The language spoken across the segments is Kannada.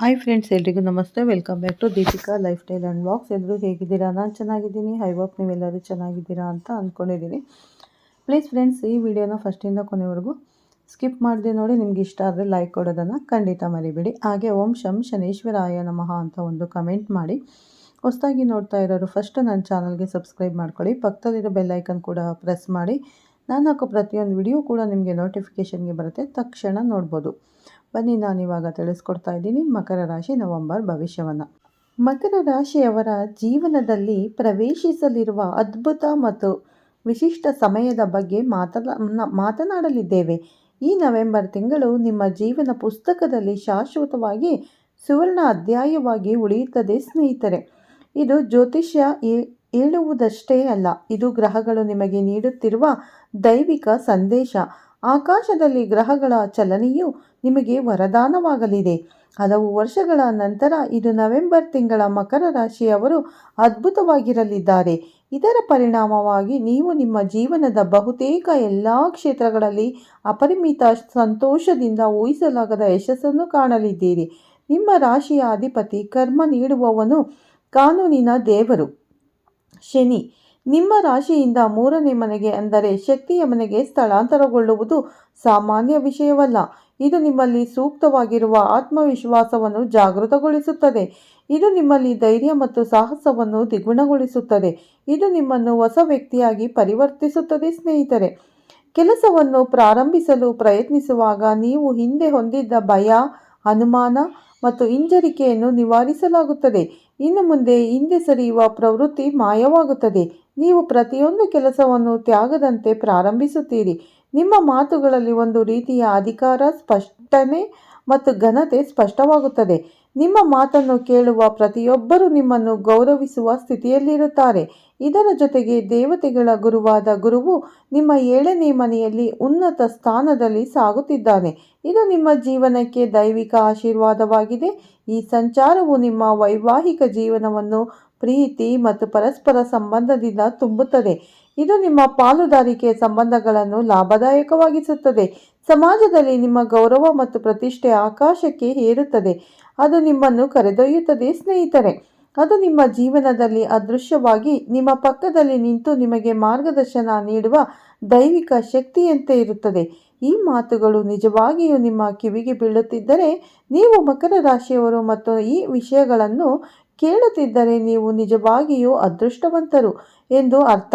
ಹಾಯ್ ಫ್ರೆಂಡ್ಸ್ ಎಲ್ರಿಗೂ ನಮಸ್ತೆ. Welcome back to Deepika lifestyle and blogs ಎಲ್ಲರೂ ಹೇಗಿದ್ದೀರಾ? ನಾನು ಚೆನ್ನಾಗಿದ್ದೀನಿ. ಐ ಹೋಪ್ ನೀವೆಲ್ಲರೂ ಚೆನ್ನಾಗಿದ್ದೀರಾ ಅಂತ ಅಂದ್ಕೊಂಡಿದ್ದೀನಿ ಪ್ಲೀಸ್ ಫ್ರೆಂಡ್ಸ್ ಈ ವಿಡಿಯೋನ ಫಸ್ಟಿಂದ ಕೊನೆವರೆಗೂ ಸ್ಕಿಪ್ ಮಾಡಿದೆ ನೋಡಿ. ನಿಮ್ಗೆ ಇಷ್ಟ ಆದರೆ ಲೈಕ್ ಕೊಡೋದನ್ನು ಖಂಡಿತ ಮರಿಬೇಡಿ. ಹಾಗೆ ಓಂ ಶಂ ಶನೇಶ್ವರಾಯ ನಮಃ ಅಂತ ಒಂದು ಕಮೆಂಟ್ ಮಾಡಿ. ಹೊಸದಾಗಿ ನೋಡ್ತಾ ಇರೋರು ಫಸ್ಟ್ ನನ್ನ ಚಾನಲ್ಗೆ ಸಬ್ಸ್ಕ್ರೈಬ್ ಮಾಡ್ಕೊಳ್ಳಿ. ಪಕ್ಕದಲ್ಲಿರೋ ಬೆಲ್ಲೈಕನ್ ಕೂಡ ಪ್ರೆಸ್ ಮಾಡಿ. ನಾನು ಹಾಕೋ ಪ್ರತಿಯೊಂದು ವಿಡಿಯೋ ಕೂಡ ನಿಮಗೆ ನೋಟಿಫಿಕೇಷನ್ಗೆ ಬರುತ್ತೆ. ತಕ್ಷಣ ನೋಡ್ಬೋದು. ಬನ್ನಿ, ನಾನು ಇವಾಗ ತಿಳಿಸ್ಕೊಡ್ತಾ ಇದ್ದೀನಿ. ಮಕರ ರಾಶಿ ನವೆಂಬರ್ ಭವಿಷ್ಯವನ್ನು. ಮಕರ ರಾಶಿಯವರ ಜೀವನದಲ್ಲಿ ಪ್ರವೇಶಿಸಲಿರುವ ಅದ್ಭುತ ಮತ್ತು ವಿಶಿಷ್ಟ ಸಮಯದ ಬಗ್ಗೆ ಮಾತನಾ ಮಾತನಾಡಲಿದ್ದೇವೆ. ಈ ನವೆಂಬರ್ ತಿಂಗಳು ನಿಮ್ಮ ಜೀವನ ಪುಸ್ತಕದಲ್ಲಿ ಶಾಶ್ವತವಾಗಿ ಸುವರ್ಣ ಅಧ್ಯಾಯವಾಗಿ ಉಳಿಯುತ್ತದೆ, ಸ್ನೇಹಿತರೆ. ಇದು ಜ್ಯೋತಿಷ್ಯ ಹೇಳುವುದಷ್ಟೇ ಅಲ್ಲ, ಇದು ಗ್ರಹಗಳು ನಿಮಗೆ ನೀಡುತ್ತಿರುವ ದೈವಿಕ ಸಂದೇಶ. ಆಕಾಶದಲ್ಲಿ ಗ್ರಹಗಳ ಚಲನೆಯು ನಿಮಗೆ ವರದಾನವಾಗಲಿದೆ. ಹಲವು ವರ್ಷಗಳ ನಂತರ ಇದು ನವೆಂಬರ್ ತಿಂಗಳ ಮಕರ ರಾಶಿಯವರು ಅದ್ಭುತವಾಗಿರಲಿದ್ದಾರೆ. ಇದರ ಪರಿಣಾಮವಾಗಿ ನೀವು ನಿಮ್ಮ ಜೀವನದ ಬಹುತೇಕ ಎಲ್ಲ ಕ್ಷೇತ್ರಗಳಲ್ಲಿ ಅಪರಿಮಿತ ಸಂತೋಷದಿಂದ ಊಹಿಸಲಾಗದ ಯಶಸ್ಸನ್ನು ಕಾಣಲಿದ್ದೀರಿ. ನಿಮ್ಮ ರಾಶಿಯ ಅಧಿಪತಿ ಕರ್ಮ ನೀಡುವವನು ಕಾನೂನಿನ ದೇವರು. ಶನಿ ನಿಮ್ಮ ರಾಶಿಯಿಂದ ಮೂರನೇ ಮನೆಗೆ ಅಂದರೆ ಶಕ್ತಿಯ ಮನೆಗೆ ಸ್ಥಳಾಂತರಗೊಳ್ಳುವುದು ಸಾಮಾನ್ಯ ವಿಷಯವಲ್ಲ. ಇದು ನಿಮ್ಮಲ್ಲಿ ಸೂಕ್ತವಾಗಿರುವ ಆತ್ಮವಿಶ್ವಾಸವನ್ನು ಜಾಗೃತಗೊಳಿಸುತ್ತದೆ. ಇದು ನಿಮ್ಮಲ್ಲಿ ಧೈರ್ಯ ಮತ್ತು ಸಾಹಸವನ್ನು ದ್ವಿಗುಣಗೊಳಿಸುತ್ತದೆ. ಇದು ನಿಮ್ಮನ್ನು ಹೊಸ ವ್ಯಕ್ತಿಯಾಗಿ ಪರಿವರ್ತಿಸುತ್ತದೆ, ಸ್ನೇಹಿತರೆ. ಕೆಲಸವನ್ನು ಪ್ರಾರಂಭಿಸಲು ಪ್ರಯತ್ನಿಸುವಾಗ ನೀವು ಹಿಂದೆ ಹೊಂದಿದ್ದ ಭಯ, ಅನುಮಾನ ಮತ್ತು ಹಿಂಜರಿಕೆಯನ್ನು ನಿವಾರಿಸಲಾಗುತ್ತದೆ. ಇನ್ನು ಮುಂದೆ ಹಿಂದೆ ಸರಿಯುವ ಪ್ರವೃತ್ತಿ ಮಾಯವಾಗುತ್ತದೆ. ನೀವು ಪ್ರತಿಯೊಂದು ಕೆಲಸವನ್ನು ತ್ಯಾಗದಂತೆ ಪ್ರಾರಂಭಿಸುತ್ತೀರಿ. ನಿಮ್ಮ ಮಾತುಗಳಲ್ಲಿ ಒಂದು ರೀತಿಯ ಅಧಿಕಾರ ಸ್ಪಷ್ಟನೆ ಮತ್ತು ಘನತೆ ಸ್ಪಷ್ಟವಾಗುತ್ತದೆ. ನಿಮ್ಮ ಮಾತನ್ನು ಕೇಳುವ ಪ್ರತಿಯೊಬ್ಬರೂ ನಿಮ್ಮನ್ನು ಗೌರವಿಸುವ ಸ್ಥಿತಿಯಲ್ಲಿರುತ್ತಾರೆ. ಇದರ ಜೊತೆಗೆ ದೇವತೆಗಳ ಗುರುವಾದ ಗುರುವು ನಿಮ್ಮ ಏಳನೇ ಮನೆಯಲ್ಲಿ ಉನ್ನತ ಸ್ಥಾನದಲ್ಲಿ ಸಾಗುತ್ತಿದ್ದಾನೆ. ಇದು ನಿಮ್ಮ ಜೀವನಕ್ಕೆ ದೈವಿಕ ಆಶೀರ್ವಾದವಾಗಿದೆ. ಈ ಸಂಚಾರವು ನಿಮ್ಮ ವೈವಾಹಿಕ ಜೀವನವನ್ನು ಪ್ರೀತಿ ಮತ್ತು ಪರಸ್ಪರ ಸಂಬಂಧದಿಂದ ತುಂಬುತ್ತದೆ. ಇದು ನಿಮ್ಮ ಪಾಲುದಾರಿಕೆ ಸಂಬಂಧಗಳನ್ನು ಲಾಭದಾಯಕವಾಗಿಸುತ್ತದೆ. ಸಮಾಜದಲ್ಲಿ ನಿಮ್ಮ ಗೌರವ ಮತ್ತು ಪ್ರತಿಷ್ಠೆ ಆಕಾಶಕ್ಕೆ ಏರುತ್ತದೆ ಅದು ನಿಮ್ಮನ್ನು ಕರೆದೊಯ್ಯುತ್ತದೆ, ಸ್ನೇಹಿತರೆ. ಅದು ನಿಮ್ಮ ಜೀವನದಲ್ಲಿ ಅದೃಶ್ಯವಾಗಿ ನಿಮ್ಮ ಪಕ್ಕದಲ್ಲಿ ನಿಂತು ನಿಮಗೆ ಮಾರ್ಗದರ್ಶನ ನೀಡುವ ದೈವಿಕ ಶಕ್ತಿಯಂತೆ ಇರುತ್ತದೆ. ಈ ಮಾತುಗಳು ನಿಜವಾಗಿಯೂ ನಿಮ್ಮ ಕಿವಿಗೆ ಬೀಳುತ್ತಿದ್ದರೆ ನೀವು ಮಕರ ರಾಶಿಯವರು ಮತ್ತು ಈ ವಿಷಯಗಳನ್ನು ಕೇಳುತ್ತಿದ್ದರೆ ನೀವು ನಿಜವಾಗಿಯೂ ಅದೃಷ್ಟವಂತರು ಎಂದು ಅರ್ಥ.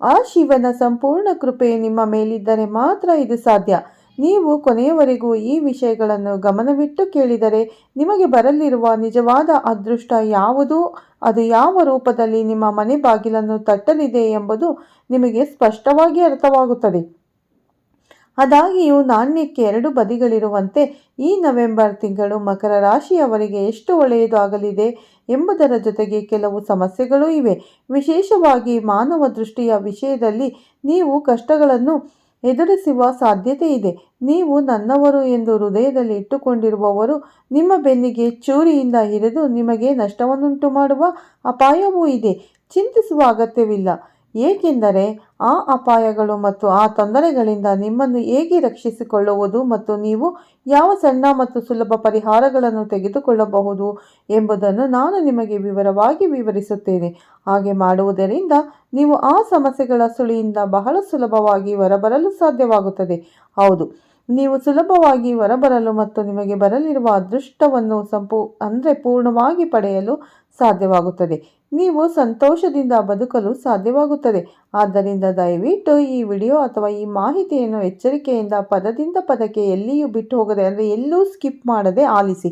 ಆ ಶಿವನ ಸಂಪೂರ್ಣ ಕೃಪೆ ನಿಮ್ಮ ಮೇಲಿದ್ದರೆ ಮಾತ್ರ ಇದು ಸಾಧ್ಯ. ನೀವು ಕೊನೆಯವರೆಗೂ ಈ ವಿಷಯಗಳನ್ನು ಗಮನವಿಟ್ಟು ಕೇಳಿದರೆ ನಿಮಗೆ ಬರಲಿರುವ ನಿಜವಾದ ಅದೃಷ್ಟ ಯಾವುದು? ಅದು ಯಾವ ರೂಪದಲ್ಲಿ ನಿಮ್ಮ ಮನೆ ಬಾಗಿಲನ್ನು ತಟ್ಟಲಿದೆ ಎಂಬುದು ನಿಮಗೆ ಸ್ಪಷ್ಟವಾಗಿ ಅರ್ಥವಾಗುತ್ತದೆ. ಅದಾಗಿಯೂ ನಾಣ್ಯಕ್ಕೆ ಎರಡು ಬದಿಗಳಿರುವಂತೆ ಈ ನವೆಂಬರ್ ತಿಂಗಳು ಮಕರ ರಾಶಿಯವರಿಗೆ ಎಷ್ಟು ಒಳ್ಳೆಯದು ಆಗಲಿದೆ ಎಂಬುದರ ಜೊತೆಗೆ ಕೆಲವು ಸಮಸ್ಯೆಗಳೂ ಇವೆ. ವಿಶೇಷವಾಗಿ ಮಾನವ ದೃಷ್ಟಿಯ ವಿಷಯದಲ್ಲಿ ನೀವು ಕಷ್ಟಗಳನ್ನು ಎದುರಿಸುವ ಸಾಧ್ಯತೆ ಇದೆ. ನೀವು ನನ್ನವರು ಎಂದು ಹೃದಯದಲ್ಲಿ ಇಟ್ಟುಕೊಂಡಿರುವವರು ನಿಮ್ಮ ಬೆನ್ನಿಗೆ ಚೂರಿಯಿಂದ ಹಿರಿದು ನಿಮಗೆ ನಷ್ಟವನ್ನುಂಟು ಮಾಡುವ ಅಪಾಯವೂ ಇದೆ. ಚಿಂತಿಸುವ ಅಗತ್ಯವಿಲ್ಲ. ಏಕೆಂದರೆ ಆ ಅಪಾಯಗಳು ಮತ್ತು ಆ ತೊಂದರೆಗಳಿಂದ ನಿಮ್ಮನ್ನು ಹೇಗೆ ರಕ್ಷಿಸಿಕೊಳ್ಳುವುದು ಮತ್ತು ನೀವು ಯಾವ ಸಣ್ಣ ಮತ್ತು ಸುಲಭ ಪರಿಹಾರಗಳನ್ನು ತೆಗೆದುಕೊಳ್ಳಬಹುದು ಎಂಬುದನ್ನು ನಾನು ನಿಮಗೆ ವಿವರವಾಗಿ ವಿವರಿಸುತ್ತೇನೆ. ಹಾಗೆ ಮಾಡುವುದರಿಂದ ನೀವು ಆ ಸಮಸ್ಯೆಗಳ ಸುಳಿಯಿಂದ ಬಹಳ ಸುಲಭವಾಗಿ ಹೊರಬರಲು ಸಾಧ್ಯವಾಗುತ್ತದೆ. ಹೌದು. ನೀವು ಸುಲಭವಾಗಿ ಹೊರಬರಲು ಮತ್ತು ನಿಮಗೆ ಬರಲಿರುವ ಅದೃಷ್ಟವನ್ನು ಸಂಪೂ, ಅಂದರೆ ಪೂರ್ಣವಾಗಿ ಪಡೆಯಲು ಸಾಧ್ಯವಾಗುತ್ತದೆ. ನೀವು ಸಂತೋಷದಿಂದ ಬದುಕಲು ಸಾಧ್ಯವಾಗುತ್ತದೆ. ಆದ್ದರಿಂದ ದಯವಿಟ್ಟು ಈ ವಿಡಿಯೋ ಅಥವಾ ಈ ಮಾಹಿತಿಯನ್ನು ಎಚ್ಚರಿಕೆಯಿಂದ ಪದದಿಂದ ಪದಕ್ಕೆ ಎಲ್ಲಿಯೂ ಬಿಟ್ಟು ಹೋಗದೆ, ಅಂದರೆ ಎಲ್ಲೂ ಸ್ಕಿಪ್ ಮಾಡದೆ ಆಲಿಸಿ.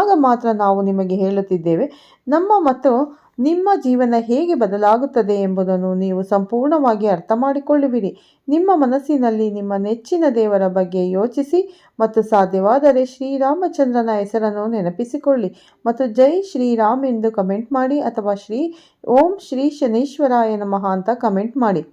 ಆಗ ಮಾತ್ರ ನಾವು ನಿಮಗೆ ಹೇಳುತ್ತಿದ್ದೇವೆ, ನಮ್ಮ ಮತ್ತು ನಿಮ್ಮ ಜೀವನ ಹೇಗೆ ಬದಲಾಗುತ್ತದೆ ಎಂಬುದನ್ನು ನೀವು ಸಂಪೂರ್ಣವಾಗಿ ಅರ್ಥ ಮಾಡಿಕೊಳ್ಳುವಿರಿ ನಿಮ್ಮ ಮನಸ್ಸಿನಲ್ಲಿ ನಿಮ್ಮ ನೆಚ್ಚಿನ ದೇವರ ಬಗ್ಗೆ ಯೋಚಿಸಿ ಮತ್ತು ಸಾಧ್ಯವಾದರೆ ಶ್ರೀರಾಮಚಂದ್ರನ ಹೆಸರನ್ನು ನೆನಪಿಸಿಕೊಳ್ಳಿ ಮತ್ತು ಜೈ ಶ್ರೀರಾಮ್ ಎಂದು ಕಮೆಂಟ್ ಮಾಡಿ ಅಥವಾ ಶ್ರೀ, ಓಂ ಶ್ರೀ ಶನೀಶ್ವರಾಯ ನಮಃ ಅಂತ ಕಮೆಂಟ್ ಮಾಡಿ.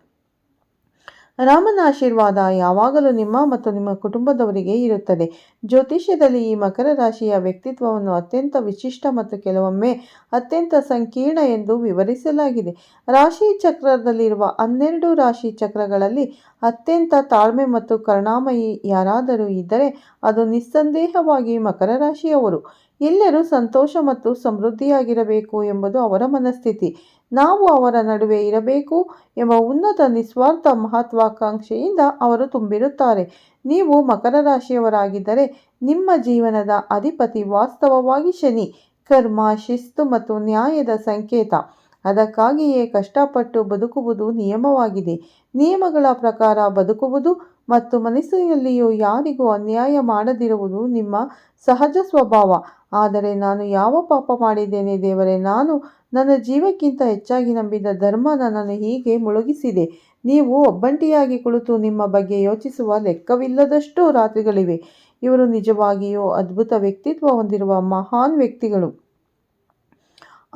ರಾಮನ ಆಶೀರ್ವಾದ ಯಾವಾಗಲೂ ನಿಮ್ಮ ಮತ್ತು ನಿಮ್ಮ ಕುಟುಂಬದವರಿಗೆ ಇರುತ್ತದೆ. ಜ್ಯೋತಿಷ್ಯದಲ್ಲಿ ಈ ಮಕರ ರಾಶಿಯ ವ್ಯಕ್ತಿತ್ವವನ್ನು ಅತ್ಯಂತ ವಿಶಿಷ್ಟ ಮತ್ತು ಕೆಲವೊಮ್ಮೆ ಅತ್ಯಂತ ಸಂಕೀರ್ಣ ಎಂದು ವಿವರಿಸಲಾಗಿದೆ. ರಾಶಿ ಚಕ್ರದಲ್ಲಿರುವ ಹನ್ನೆರಡು ರಾಶಿ ಚಕ್ರಗಳಲ್ಲಿ ಅತ್ಯಂತ ತಾಳ್ಮೆ ಮತ್ತು ಕರುಣಾಮಯಿ ಯಾರಾದರೂ ಇದ್ದರೆ ಅದು ನಿಸ್ಸಂದೇಹವಾಗಿ ಮಕರ ರಾಶಿಯವರು. ಎಲ್ಲರೂ ಸಂತೋಷ ಮತ್ತು ಸಮೃದ್ಧಿಯಾಗಿರಬೇಕು ಎಂಬುದು ಅವರ ಮನಸ್ಥಿತಿ. ನಾವು ಅವರ ನಡುವೆ ಇರಬೇಕು ಎಂಬ ಉನ್ನತ ನಿಸ್ವಾರ್ಥ ಮಹತ್ವಾಕಾಂಕ್ಷೆಯಿಂದ ಅವರು ತುಂಬಿರುತ್ತಾರೆ. ನೀವು ಮಕರ ರಾಶಿಯವರಾಗಿದ್ದರೆ ನಿಮ್ಮ ಜೀವನದ ಅಧಿಪತಿ ವಾಸ್ತವವಾಗಿ ಶನಿ. ಕರ್ಮ, ಶಿಸ್ತು ಮತ್ತು ನ್ಯಾಯದ ಸಂಕೇತ. ಅದಕ್ಕಾಗಿಯೇ ಕಷ್ಟಪಟ್ಟು ಬದುಕುವುದು ನಿಯಮವಾಗಿದೆ. ನಿಯಮಗಳ ಪ್ರಕಾರ ಬದುಕುವುದು ಮತ್ತು ಮನಸ್ಸಿನಲ್ಲಿಯೂ ಯಾರಿಗೂ ಅನ್ಯಾಯ ಮಾಡದಿರುವುದು ನಿಮ್ಮ ಸಹಜ ಸ್ವಭಾವ. ಆದರೆ ನಾನು ಯಾವ ಪಾಪ ಮಾಡಿದ್ದೇನೆ ದೇವರೇ, ನಾನು ನನ್ನ ಜೀವಕ್ಕಿಂತ ಹೆಚ್ಚಾಗಿ ನಂಬಿದ ಧರ್ಮ ನನ್ನನ್ನು ಹೀಗೆ ಮುಳುಗಿಸಿದೆ. ನೀವು ಒಬ್ಬಂಟಿಯಾಗಿ ಕುಳಿತು ನಿಮ್ಮ ಬಗ್ಗೆ ಯೋಚಿಸುವ ಲೆಕ್ಕವಿಲ್ಲದಷ್ಟು ರಾತ್ರಿಗಳಿವೆ. ಇವರು ನಿಜವಾಗಿಯೂ ಅದ್ಭುತ ವ್ಯಕ್ತಿತ್ವ ಹೊಂದಿರುವ ಮಹಾನ್ ವ್ಯಕ್ತಿಗಳು.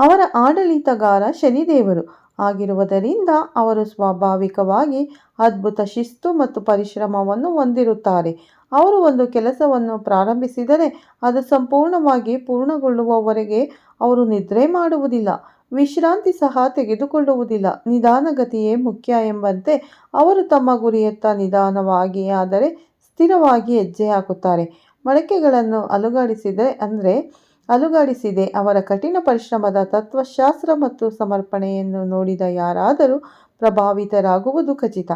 ಅವರ ಆಡಳಿತಗಾರ ಶನಿದೇವರು ಆಗಿರುವುದರಿಂದ ಅವರು ಸ್ವಾಭಾವಿಕವಾಗಿ ಅದ್ಭುತ ಶಿಸ್ತು ಮತ್ತು ಪರಿಶ್ರಮವನ್ನು ಹೊಂದಿರುತ್ತಾರೆ. ಅವರು ಒಂದು ಕೆಲಸವನ್ನು ಪ್ರಾರಂಭಿಸಿದರೆ ಅದು ಸಂಪೂರ್ಣವಾಗಿ ಪೂರ್ಣಗೊಳ್ಳುವವರೆಗೆ ಅವರು ನಿದ್ರೆ ಮಾಡುವುದಿಲ್ಲ, ವಿಶ್ರಾಂತಿ ಸಹ ತೆಗೆದುಕೊಳ್ಳುವುದಿಲ್ಲ. ನಿಧಾನಗತಿಯೇ ಮುಖ್ಯ ಎಂಬಂತೆ ಅವರು ತಮ್ಮ ಗುರಿಯತ್ತ ನಿಧಾನವಾಗಿ ಆದರೆ ಸ್ಥಿರವಾಗಿ ಹೆಜ್ಜೆ ಹಾಕುತ್ತಾರೆ. ಮಡಕೆಗಳನ್ನು ಅಲುಗಾಡಿಸಿದರೆ ಅಂದರೆ ಅಲುಗಾಡಿಸಿದೆ. ಅವರ ಕಠಿಣ ಪರಿಶ್ರಮದ ತತ್ವಶಾಸ್ತ್ರ ಮತ್ತು ಸಮರ್ಪಣೆಯನ್ನು ನೋಡಿದ ಯಾರಾದರೂ ಪ್ರಭಾವಿತರಾಗುವುದು ಖಚಿತ.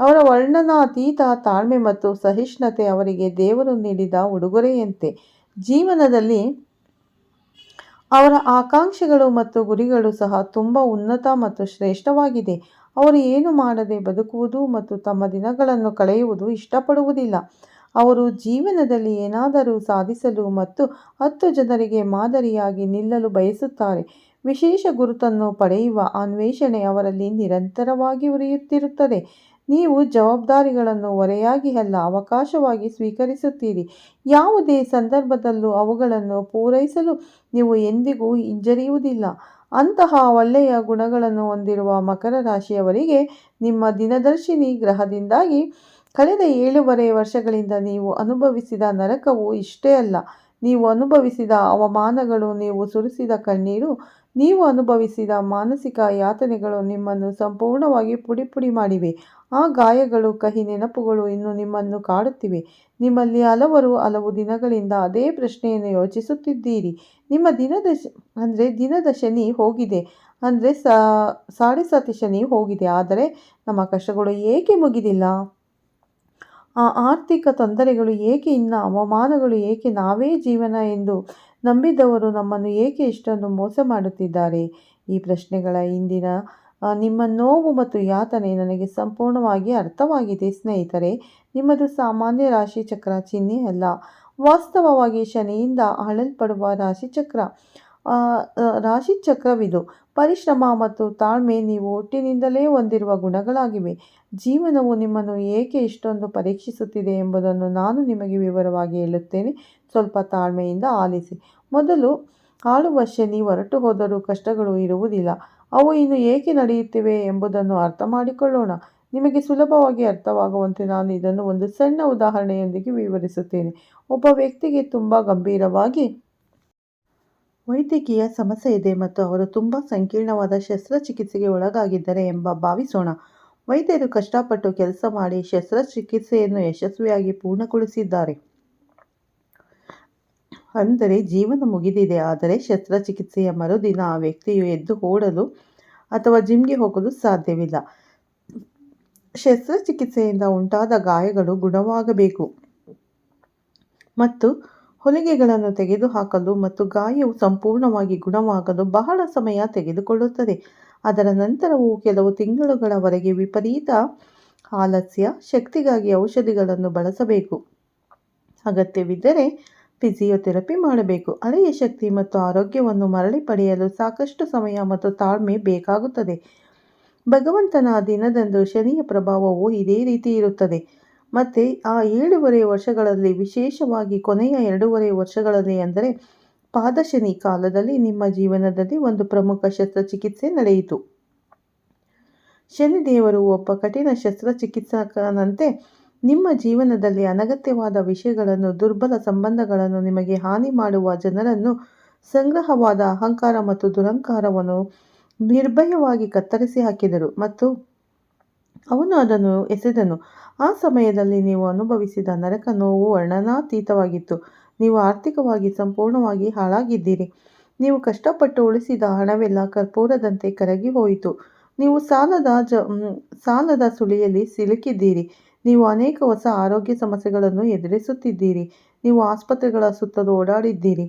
ಅವರ ವರ್ಣನಾತೀತ ತಾಳ್ಮೆ ಮತ್ತು ಸಹಿಷ್ಣುತೆ ಅವರಿಗೆ ದೇವರು ನೀಡಿದ ಉಡುಗೊರೆಯಂತೆ. ಜೀವನದಲ್ಲಿ ಅವರ ಆಕಾಂಕ್ಷೆಗಳು ಮತ್ತು ಗುರಿಗಳು ಸಹ ತುಂಬ ಉನ್ನತ ಮತ್ತು ಶ್ರೇಷ್ಠವಾಗಿದೆ. ಅವರು ಏನು ಮಾಡದೆ ಬದುಕುವುದು ಮತ್ತು ತಮ್ಮ ದಿನಗಳನ್ನು ಕಳೆಯುವುದು ಇಷ್ಟಪಡುವುದಿಲ್ಲ. ಅವರು ಜೀವನದಲ್ಲಿ ಏನಾದರೂ ಸಾಧಿಸಲು ಮತ್ತು ಹತ್ತು ಜನರಿಗೆ ಮಾದರಿಯಾಗಿ ನಿಲ್ಲಲು ಬಯಸುತ್ತಾರೆ. ವಿಶೇಷ ಗುರುತನ್ನು ಪಡೆಯುವ ಅನ್ವೇಷಣೆ ಅವರಲ್ಲಿ ನಿರಂತರವಾಗಿ ಉರಿಯುತ್ತಿರುತ್ತದೆ. ನೀವು ಜವಾಬ್ದಾರಿಗಳನ್ನು ಹೊರೆಯಾಗಿ ಅಲ್ಲ, ಅವಕಾಶವಾಗಿ ಸ್ವೀಕರಿಸುತ್ತೀರಿ. ಯಾವುದೇ ಸಂದರ್ಭದಲ್ಲೂ ಅವುಗಳನ್ನು ಪೂರೈಸಲು ನೀವು ಎಂದಿಗೂ ಹಿಂಜರಿಯುವುದಿಲ್ಲ. ಅಂತಹ ಒಳ್ಳೆಯ ಗುಣಗಳನ್ನು ಹೊಂದಿರುವ ಮಕರ ರಾಶಿಯವರಿಗೆ ನಿಮ್ಮ ದಿನದರ್ಶಿನಿ ಗ್ರಹದಿಂದಾಗಿ ಕಳೆದ ಏಳೂವರೆ ವರ್ಷಗಳಿಂದ ನೀವು ಅನುಭವಿಸಿದ ನರಕವು ಇಷ್ಟೇ ಅಲ್ಲ. ನೀವು ಅನುಭವಿಸಿದ ಅವಮಾನಗಳು, ನೀವು ಸುರಿಸಿದ ಕಣ್ಣೀರು, ನೀವು ಅನುಭವಿಸಿದ ಮಾನಸಿಕ ಯಾತನೆಗಳು ನಿಮ್ಮನ್ನು ಸಂಪೂರ್ಣವಾಗಿ ಪುಡಿ ಪುಡಿ ಮಾಡಿವೆ. ಆ ಗಾಯಗಳು, ಕಹಿ ನೆನಪುಗಳು ಇನ್ನು ನಿಮ್ಮನ್ನು ಕಾಡುತ್ತಿವೆ. ನಿಮ್ಮಲ್ಲಿ ಹಲವರು ಹಲವು ದಿನಗಳಿಂದ ಅದೇ ಪ್ರಶ್ನೆಯನ್ನು ಯೋಚಿಸುತ್ತಿದ್ದೀರಿ. ನಿಮ್ಮ ದಿನದ ಅಂದರೆ ದಿನದ ಶನಿ ಹೋಗಿದೆ. ಅಂದರೆ ಸಾಡೆ ಸಾತಿ ಶನಿ ಹೋಗಿದೆ. ಆದರೆ ನಮ್ಮ ಕಷ್ಟಗಳು ಏಕೆ ಮುಗಿದಿಲ್ಲ? ಆ ಆರ್ಥಿಕ ತೊಂದರೆಗಳು ಏಕೆ ಇನ್ನ ಅವಮಾನಗಳು ಏಕೆ ನಾವೇ ಜೀವನ ಎಂದು ನಂಬಿದವರು ನಮ್ಮನ್ನು ಏಕೆ ಇಷ್ಟೊಂದು ಮೋಸ ಮಾಡುತ್ತಿದ್ದಾರೆ? ಈ ಪ್ರಶ್ನೆಗಳ ಇಂದಿನ ನಿಮ್ಮ ನೋವು ಮತ್ತು ಯಾತನೆ ನನಗೆ ಸಂಪೂರ್ಣವಾಗಿ ಅರ್ಥವಾಗಿದೆ ಸ್ನೇಹಿತರೆ. ನಿಮ್ಮದು ಸಾಮಾನ್ಯ ರಾಶಿಚಕ್ರ ಚಿಹ್ನೆ ಅಲ್ಲ. ವಾಸ್ತವವಾಗಿ ಶನಿಯಿಂದ ಆಳಲ್ಪಡುವ ರಾಶಿಚಕ್ರ ರಾಶಿಚಕ್ರವಿದು ಪರಿಶ್ರಮ ಮತ್ತು ತಾಳ್ಮೆ ನೀವು ಹುಟ್ಟಿನಿಂದಲೇ ಹೊಂದಿರುವ ಗುಣಗಳಾಗಿವೆ. ಜೀವನವು ನಿಮ್ಮನ್ನು ಏಕೆ ಇಷ್ಟೊಂದು ಪರೀಕ್ಷಿಸುತ್ತಿದೆ ಎಂಬುದನ್ನು ನಾನು ನಿಮಗೆ ವಿವರವಾಗಿ ಹೇಳುತ್ತೇನೆ. ಸ್ವಲ್ಪ ತಾಳ್ಮೆಯಿಂದ ಆಲಿಸಿ. ಮೊದಲು ಆಳುವ ಶನಿ ಹೊರಟು ಹೋದರೂ ಕಷ್ಟಗಳು ಇರುವುದಿಲ್ಲ. ಅವು ಇನ್ನು ಏಕೆ ನಡೆಯುತ್ತಿವೆ ಎಂಬುದನ್ನು ಅರ್ಥ ಮಾಡಿಕೊಳ್ಳೋಣ. ನಿಮಗೆ ಸುಲಭವಾಗಿ ಅರ್ಥವಾಗುವಂತೆ ನಾನು ಇದನ್ನು ಒಂದು ಸಣ್ಣ ಉದಾಹರಣೆಯೊಂದಿಗೆ ವಿವರಿಸುತ್ತೇನೆ. ಒಬ್ಬ ವ್ಯಕ್ತಿಗೆ ತುಂಬ ಗಂಭೀರವಾಗಿ ವೈದ್ಯಕೀಯ ಸಮಸ್ಯೆ ಇದೆ ಮತ್ತು ಅವರು ತುಂಬ ಸಂಕೀರ್ಣವಾದ ಶಸ್ತ್ರಚಿಕಿತ್ಸೆಗೆ ಒಳಗಾಗಿದ್ದಾರೆ ಎಂಬ ಭಾವಿಸೋಣ. ವೈದ್ಯರು ಕಷ್ಟಪಟ್ಟು ಕೆಲಸ ಮಾಡಿ ಶಸ್ತ್ರಚಿಕಿತ್ಸೆಯನ್ನು ಯಶಸ್ವಿಯಾಗಿ ಪೂರ್ಣಗೊಳಿಸಿದ್ದಾರೆ. ಅಂದರೆ ಜೀವನ ಮುಗಿದಿದೆ, ಆದರೆ ಶಸ್ತ್ರಚಿಕಿತ್ಸೆಯ ಮರುದಿನ ಆ ವ್ಯಕ್ತಿಯು ಎದ್ದು ಓಡಲು ಅಥವಾ ಜಿಮ್ಗೆ ಹೋಗಲು ಸಾಧ್ಯವಿಲ್ಲ. ಶಸ್ತ್ರಚಿಕಿತ್ಸೆಯಿಂದ ಉಂಟಾದ ಗಾಯಗಳು ಗುಣವಾಗಬೇಕು. ಮತ್ತು ಹೊಲಿಗೆಗಳನ್ನು ತೆಗೆದುಹಾಕಲು ಮತ್ತು ಗಾಯವು ಸಂಪೂರ್ಣವಾಗಿ ಗುಣವಾಗಲು ಬಹಳ ಸಮಯ ತೆಗೆದುಕೊಳ್ಳುತ್ತದೆ. ಅದರ ನಂತರವೂ ಕೆಲವು ತಿಂಗಳುಗಳವರೆಗೆ ವಿಪರೀತ ಆಲಸ್ಯ, ಶಕ್ತಿಗಾಗಿ ಔಷಧಿಗಳನ್ನು ಬಳಸಬೇಕು. ಅಗತ್ಯವಿದ್ದರೆ ಫಿಸಿಯೋಥೆರಪಿ ಮಾಡಬೇಕು. ಹಳೆಯ ಶಕ್ತಿ ಮತ್ತು ಆರೋಗ್ಯವನ್ನು ಮರಳಿ ಪಡೆಯಲು ಸಾಕಷ್ಟು ಸಮಯ ಮತ್ತು ತಾಳ್ಮೆ ಬೇಕಾಗುತ್ತದೆ. ಭಗವಂತನ ದಿನದಂದು ಶನಿಯ ಪ್ರಭಾವವು ಇದೇ ರೀತಿ ಇರುತ್ತದೆ. ಮತ್ತು ಆ ಏಳೂವರೆ ವರ್ಷಗಳಲ್ಲಿ, ವಿಶೇಷವಾಗಿ ಕೊನೆಯ ಎರಡೂವರೆ ವರ್ಷಗಳಲ್ಲಿ ಅಂದರೆ ಪಾದಶನಿ ಕಾಲದಲ್ಲಿ ನಿಮ್ಮ ಜೀವನದಲ್ಲಿ ಒಂದು ಪ್ರಮುಖ ಶಸ್ತ್ರಚಿಕಿತ್ಸೆ ನಡೆಯಿತು. ಶನಿದೇವರು ಒಬ್ಬ ಕಠಿಣ ಶಸ್ತ್ರಚಿಕಿತ್ಸಕನಂತೆ ನಿಮ್ಮ ಜೀವನದಲ್ಲಿ ಅನಗತ್ಯವಾದ ವಿಷಯಗಳನ್ನು, ದುರ್ಬಲ ಸಂಬಂಧಗಳನ್ನು ನಿಮಗೆ ಹಾನಿ ಮಾಡುವ ಜನರನ್ನು ಸಂಗ್ರಹವಾದ ಅಹಂಕಾರ ಮತ್ತು ದುರಂಕಾರವನ್ನು ನಿರ್ಭಯವಾಗಿ ಕತ್ತರಿಸಿ ಹಾಕಿದರು ಮತ್ತು ಅವನು ಅದನ್ನು ಎಸೆದನು. ಆ ಸಮಯದಲ್ಲಿ ನೀವು ಅನುಭವಿಸಿದ ನರಕ ನೋವು ವರ್ಣನಾತೀತವಾಗಿತ್ತು ನೀವು ಆರ್ಥಿಕವಾಗಿ ಸಂಪೂರ್ಣವಾಗಿ ಹಾಳಾಗಿದ್ದೀರಿ. ನೀವು ಕಷ್ಟಪಟ್ಟು ಉಳಿಸಿದ ಹಣವೆಲ್ಲ ಕರ್ಪೂರದಂತೆ ಕರಗಿ ಹೋಯಿತು. ನೀವು ಸಾಲದ ಜ ಸಾಲದ ಸುಳಿಯಲ್ಲಿ ಸಿಲುಕಿದ್ದೀರಿ. ನೀವು ಅನೇಕ ಹೊಸ ಆರೋಗ್ಯ ಸಮಸ್ಯೆಗಳನ್ನು ಎದುರಿಸುತ್ತಿದ್ದೀರಿ. ನೀವು ಆಸ್ಪತ್ರೆಗಳ ಸುತ್ತಲೂ ಓಡಾಡಿದ್ದೀರಿ.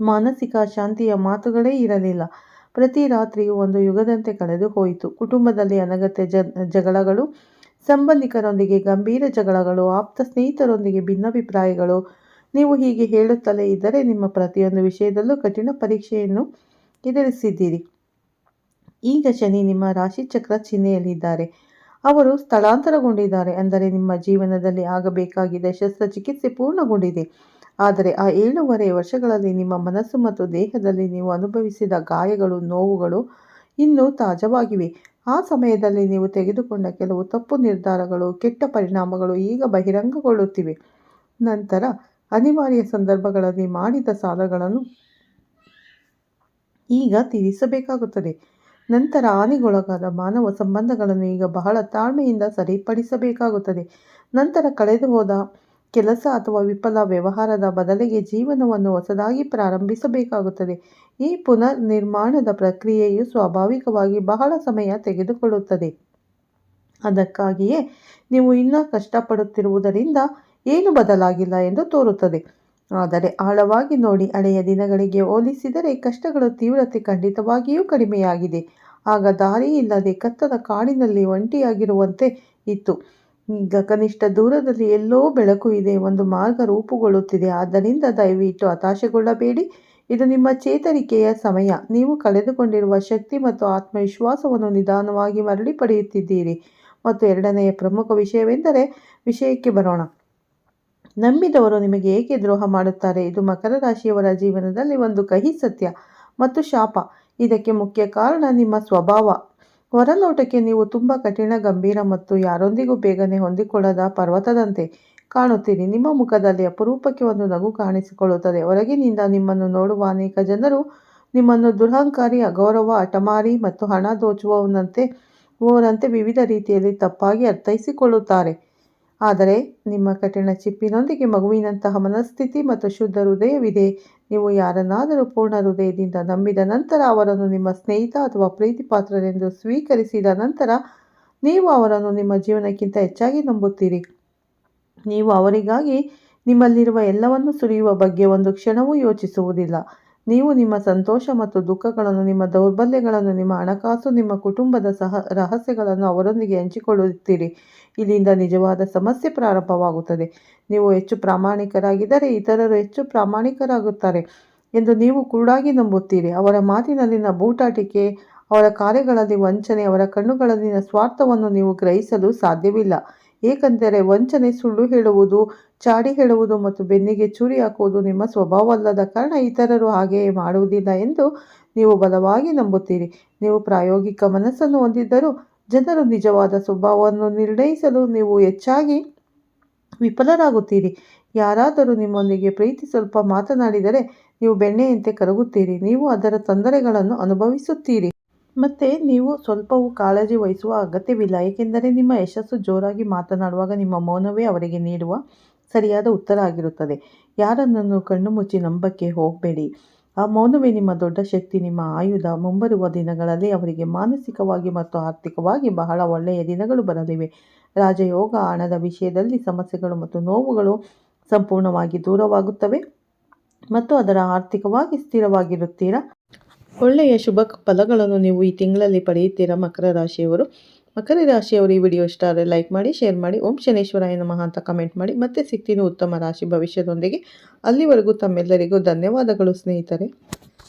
ಮಾನಸಿಕ ಶಾಂತಿಯ ಮಾತುಗಳೇ ಇರಲಿಲ್ಲ. ಪ್ರತಿ ರಾತ್ರಿಯೂ ಒಂದು ಯುಗದಂತೆ ಕಳೆದು ಹೋಯಿತು. ಕುಟುಂಬದಲ್ಲಿ ಅನಗತ್ಯ ಜಗಳಗಳು, ಸಂಬಂಧಿಕರೊಂದಿಗೆ ಗಂಭೀರ ಜಗಳಗಳು, ಆಪ್ತ ಸ್ನೇಹಿತರೊಂದಿಗೆ ಭಿನ್ನಾಭಿಪ್ರಾಯಗಳು, ನೀವು ಹೀಗೆ ಹೇಳುತ್ತಲೇ ಇದ್ದರೆ ನಿಮ್ಮ ಪ್ರತಿಯೊಂದು ವಿಷಯದಲ್ಲೂ ಕಠಿಣ ಪರೀಕ್ಷೆಯನ್ನು ಎದುರಿಸಿದ್ದೀರಿ. ಈಗ ಶನಿ ನಿಮ್ಮ ರಾಶಿ ಚಕ್ರ ಚಿಹ್ನೆಯಲ್ಲಿದ್ದಾರೆ. ಅವರು ಸ್ಥಳಾಂತರಗೊಂಡಿದ್ದಾರೆ, ಅಂದರೆ ನಿಮ್ಮ ಜೀವನದಲ್ಲಿ ಆಗಬೇಕಾಗಿದ್ದ ಶಸ್ತ್ರಚಿಕಿತ್ಸೆ ಪೂರ್ಣಗೊಂಡಿದೆ. ಆದರೆ ಆ ಏಳೂವರೆ ವರ್ಷಗಳಲ್ಲಿ ನಿಮ್ಮ ಮನಸ್ಸು ಮತ್ತು ದೇಹದಲ್ಲಿ ನೀವು ಅನುಭವಿಸಿದ ಗಾಯಗಳು, ನೋವುಗಳು ಇನ್ನೂ ತಾಜವಾಗಿವೆ. ಆ ಸಮಯದಲ್ಲಿ ನೀವು ತೆಗೆದುಕೊಂಡ ಕೆಲವು ತಪ್ಪು ನಿರ್ಧಾರಗಳು, ಕೆಟ್ಟ ಪರಿಣಾಮಗಳು ಈಗ ಬಹಿರಂಗಗೊಳ್ಳುತ್ತಿವೆ. ನಂತರ ಅನಿವಾರ್ಯ ಸಂದರ್ಭಗಳಲ್ಲಿ ಮಾಡಿದ ಸಾಲಗಳನ್ನು ಈಗ ತೀರಿಸಬೇಕಾಗುತ್ತದೆ. ನಂತರ ಹಾನಿಗೊಳಗಾದ ಮಾನವ ಸಂಬಂಧಗಳನ್ನು ಈಗ ಬಹಳ ತಾಳ್ಮೆಯಿಂದ ಸರಿಪಡಿಸಬೇಕಾಗುತ್ತದೆ. ನಂತರ ಕಳೆದು ಹೋದ ಕೆಲಸ ಅಥವಾ ವಿಫಲ ವ್ಯವಹಾರದ ಬದಲಿಗೆ ಜೀವನವನ್ನು ಹೊಸದಾಗಿ ಪ್ರಾರಂಭಿಸಬೇಕಾಗುತ್ತದೆ. ಈ ಪುನರ್ ನಿರ್ಮಾಣದ ಪ್ರಕ್ರಿಯೆಯು ಸ್ವಾಭಾವಿಕವಾಗಿ ಬಹಳ ಸಮಯ ತೆಗೆದುಕೊಳ್ಳುತ್ತದೆ. ಅದಕ್ಕಾಗಿಯೇ ನೀವು ಇನ್ನೂ ಕಷ್ಟಪಡುತ್ತಿರುವುದರಿಂದ ಏನು ಬದಲಾಗಿಲ್ಲ ಎಂದು ತೋರುತ್ತದೆ. ಆದರೆ ಆಳವಾಗಿ ನೋಡಿ ಹಳೆಯ ದಿನಗಳಿಗೆ ಹೋಲಿಸಿದರೆ ಕಷ್ಟಗಳ ತೀವ್ರತೆ ಖಂಡಿತವಾಗಿಯೂ ಕಡಿಮೆಯಾಗಿದೆ. ಆಗ ದಾರಿ ಇಲ್ಲದೆ ಕತ್ತಲ ಕಾಡಿನಲ್ಲಿ ಒಂಟಿಯಾಗಿರುವಂತೆ ಇತ್ತು. ಈಗ ಕನಿಷ್ಠ ದೂರದಲ್ಲಿ ಎಲ್ಲೋ ಬೆಳಕು ಇದೆ, ಒಂದು ಮಾರ್ಗ ರೂಪುಗೊಳ್ಳುತ್ತಿದೆ. ಆದ್ದರಿಂದ ದಯವಿಟ್ಟು ಹತಾಶೆಗೊಳ್ಳಬೇಡಿ. ಇದು ನಿಮ್ಮ ಚೇತರಿಕೆಯ ಸಮಯ. ನೀವು ಕಳೆದುಕೊಂಡಿರುವ ಶಕ್ತಿ ಮತ್ತು ಆತ್ಮವಿಶ್ವಾಸವನ್ನು ನಿಧಾನವಾಗಿ ಮರಳಿ ಪಡೆಯುತ್ತಿದ್ದೀರಿ. ಮತ್ತು ಎರಡನೆಯ ಪ್ರಮುಖ ವಿಷಯವೆಂದರೆ ವಿಷಯಕ್ಕೆ ಬರೋಣ. ನಂಬಿದವರು ನಿಮಗೆ ಏಕೆ ದ್ರೋಹ ಮಾಡುತ್ತಾರೆ? ಇದು ಮಕರ ರಾಶಿಯವರ ಜೀವನದಲ್ಲಿ ಒಂದು ಕಹಿ ಸತ್ಯ ಮತ್ತು ಶಾಪ. ಇದಕ್ಕೆ ಮುಖ್ಯ ಕಾರಣ ನಿಮ್ಮ ಸ್ವಭಾವ. ಹೊರನೋಟಕ್ಕೆ ನೀವು ತುಂಬ ಕಠಿಣ, ಗಂಭೀರ ಮತ್ತು ಯಾರೊಂದಿಗೂ ಬೇಗನೆ ಹೊಂದಿಕೊಳ್ಳದ ಪರ್ವತದಂತೆ ಕಾಣುತ್ತೀರಿ. ನಿಮ್ಮ ಮುಖದಲ್ಲಿ ಅಪರೂಪಕ್ಕೆ ಒಂದು ನಗು ಕಾಣಿಸಿಕೊಳ್ಳುತ್ತದೆ. ಹೊರಗಿನಿಂದ ನಿಮ್ಮನ್ನು ನೋಡುವ ಅನೇಕ ಜನರು ನಿಮ್ಮನ್ನು ದುರಹಂಕಾರಿ, ಅಗೌರವ, ಹಠಮಾರಿ ಮತ್ತು ಹಣ ದೋಚುವವನಂತೆ, ಓರಂತೆ ವಿವಿಧ ರೀತಿಯಲ್ಲಿ ತಪ್ಪಾಗಿ ಅರ್ಥೈಸಿಕೊಳ್ಳುತ್ತಾರೆ. ಆದರೆ ನಿಮ್ಮ ಕಠಿಣ ಚಿಪ್ಪಿನೊಂದಿಗೆ ಮಗುವಿನಂತಹ ಮನಸ್ಥಿತಿ ಮತ್ತು ಶುದ್ಧ ಹೃದಯವಿದೆ. ನೀವು ಯಾರನ್ನಾದರೂ ಪೂರ್ಣ ಹೃದಯದಿಂದ ನಂಬಿದ ನಂತರ ಅವರನ್ನು ನಿಮ್ಮ ಸ್ನೇಹಿತ ಅಥವಾ ಪ್ರೀತಿಪಾತ್ರರೆಂದು ಸ್ವೀಕರಿಸಿದ ನಂತರ ನೀವು ಅವರನ್ನು ನಿಮ್ಮ ಜೀವನಕ್ಕಿಂತ ಹೆಚ್ಚಾಗಿ ನಂಬುತ್ತೀರಿ. ನೀವು ಅವರಿಗಾಗಿ ನಿಮ್ಮಲ್ಲಿರುವ ಎಲ್ಲವನ್ನು ಸುರಿಯುವ ಬಗ್ಗೆ ಒಂದು ಕ್ಷಣವೂ ಯೋಚಿಸುವುದಿಲ್ಲ. ನೀವು ನಿಮ್ಮ ಸಂತೋಷ ಮತ್ತು ದುಃಖಗಳನ್ನು, ನಿಮ್ಮ ದೌರ್ಬಲ್ಯಗಳನ್ನು, ನಿಮ್ಮ ಹಣಕಾಸು, ನಿಮ್ಮ ಕುಟುಂಬದ ಸಹ ರಹಸ್ಯಗಳನ್ನು ಅವರೊಂದಿಗೆ ಹಂಚಿಕೊಳ್ಳುತ್ತೀರಿ. ಇಲ್ಲಿಂದ ನಿಜವಾದ ಸಮಸ್ಯೆ ಪ್ರಾರಂಭವಾಗುತ್ತದೆ. ನೀವು ಹೆಚ್ಚು ಪ್ರಾಮಾಣಿಕರಾಗಿದ್ದರೆ ಇತರರು ಹೆಚ್ಚು ಪ್ರಾಮಾಣಿಕರಾಗುತ್ತಾರೆ ಎಂದು ನೀವು ಕುರುಡಾಗಿ ನಂಬುತ್ತೀರಿ. ಅವರ ಮಾತಿನಲ್ಲಿನ ಬೂಟಾಟಿಕೆ, ಅವರ ಕಾರ್ಯಗಳಲ್ಲಿ ವಂಚನೆ, ಅವರ ಕಣ್ಣುಗಳಲ್ಲಿನ ಸ್ವಾರ್ಥವನ್ನು ನೀವು ಗ್ರಹಿಸಲು ಸಾಧ್ಯವಿಲ್ಲ. ಏಕೆಂದರೆ ವಂಚನೆ ಸುಳ್ಳು ಹೇಳುವುದು, ಚಾಡಿ ಹೇಳುವುದು ಮತ್ತು ಬೆನ್ನಿಗೆ ಚೂರಿ ಹಾಕುವುದು ನಿಮ್ಮ ಸ್ವಭಾವವಲ್ಲದ ಕಾರಣ ಇತರರು ಹಾಗೆಯೇ ಮಾಡುವುದಿಲ್ಲ ಎಂದು ನೀವು ಬಲವಾಗಿ ನಂಬುತ್ತೀರಿ. ನೀವು ಪ್ರಾಯೋಗಿಕ ಮನಸ್ಸನ್ನು ಹೊಂದಿದ್ದರೂ ಜನರು ನಿಜವಾದ ಸ್ವಭಾವವನ್ನು ನಿರ್ಣಯಿಸಲು ನೀವು ಹೆಚ್ಚಾಗಿ ವಿಫಲರಾಗುತ್ತೀರಿ. ಯಾರಾದರೂ ನಿಮ್ಮೊಂದಿಗೆ ಪ್ರೀತಿ ಸ್ವಲ್ಪ ಮಾತನಾಡಿದರೆ ನೀವು ಬೆಣ್ಣೆಯಂತೆ ಕರಗುತ್ತೀರಿ. ನೀವು ಅದರ ತೊಂದರೆಗಳನ್ನು ಅನುಭವಿಸುತ್ತೀರಿ. ಮತ್ತು ನೀವು ಸ್ವಲ್ಪವೂ ಕಾಳಜಿ ವಹಿಸುವ ಅಗತ್ಯವಿಲ್ಲ. ಏಕೆಂದರೆ ನಿಮ್ಮ ಯಶಸ್ಸು ಜೋರಾಗಿ ಮಾತನಾಡುವಾಗ ನಿಮ್ಮ ಮೌನವೇ ಅವರಿಗೆ ನೀಡುವ ಸರಿಯಾದ ಉತ್ತರ ಆಗಿರುತ್ತದೆ. ಯಾರನ್ನನ್ನು ಕಣ್ಣು ಮುಚ್ಚಿ ನಂಬಕ್ಕೆ ಹೋಗಬೇಡಿ. ಆ ಮೌನವೇ ನಿಮ್ಮ ದೊಡ್ಡ ಶಕ್ತಿ, ನಿಮ್ಮ ಆಯುಧ. ಮುಂಬರುವ ದಿನಗಳಲ್ಲಿ ಅವರಿಗೆ ಮಾನಸಿಕವಾಗಿ ಮತ್ತು ಆರ್ಥಿಕವಾಗಿ ಬಹಳ ಒಳ್ಳೆಯ ದಿನಗಳು ಬರಲಿವೆ. ರಾಜಯೋಗ, ಹಣದ ವಿಷಯದಲ್ಲಿ ಸಮಸ್ಯೆಗಳು ಮತ್ತು ನೋವುಗಳು ಸಂಪೂರ್ಣವಾಗಿ ದೂರವಾಗುತ್ತವೆ. ಮತ್ತು ಅದರ ಆರ್ಥಿಕವಾಗಿ ಸ್ಥಿರವಾಗಿರುತ್ತೀರಾ? ಒಳ್ಳೆಯ ಶುಭ ಫಲಗಳನ್ನು ನೀವು ಈ ತಿಂಗಳಲ್ಲಿ ಪಡೆಯುತ್ತೀರಾ ಮಕರ ರಾಶಿಯವರು? ಮಕರ ರಾಶಿಯವರು ಈ ವಿಡಿಯೋ ಇಷ್ಟ ಆದರೆ ಲೈಕ್ ಮಾಡಿ, ಶೇರ್ ಮಾಡಿ. ಓಂ ಶನೇಶ್ವರಾಯ ನಮಃ ಅಂತ ಕಮೆಂಟ್ ಮಾಡಿ. ಮತ್ತೆ ಸಿಗ್ತೀನಿ ಉತ್ತಮ ರಾಶಿ ಭವಿಷ್ಯದೊಂದಿಗೆ. ಅಲ್ಲಿವರೆಗೂ ತಮ್ಮೆಲ್ಲರಿಗೂ ಧನ್ಯವಾದಗಳು ಸ್ನೇಹಿತರೆ.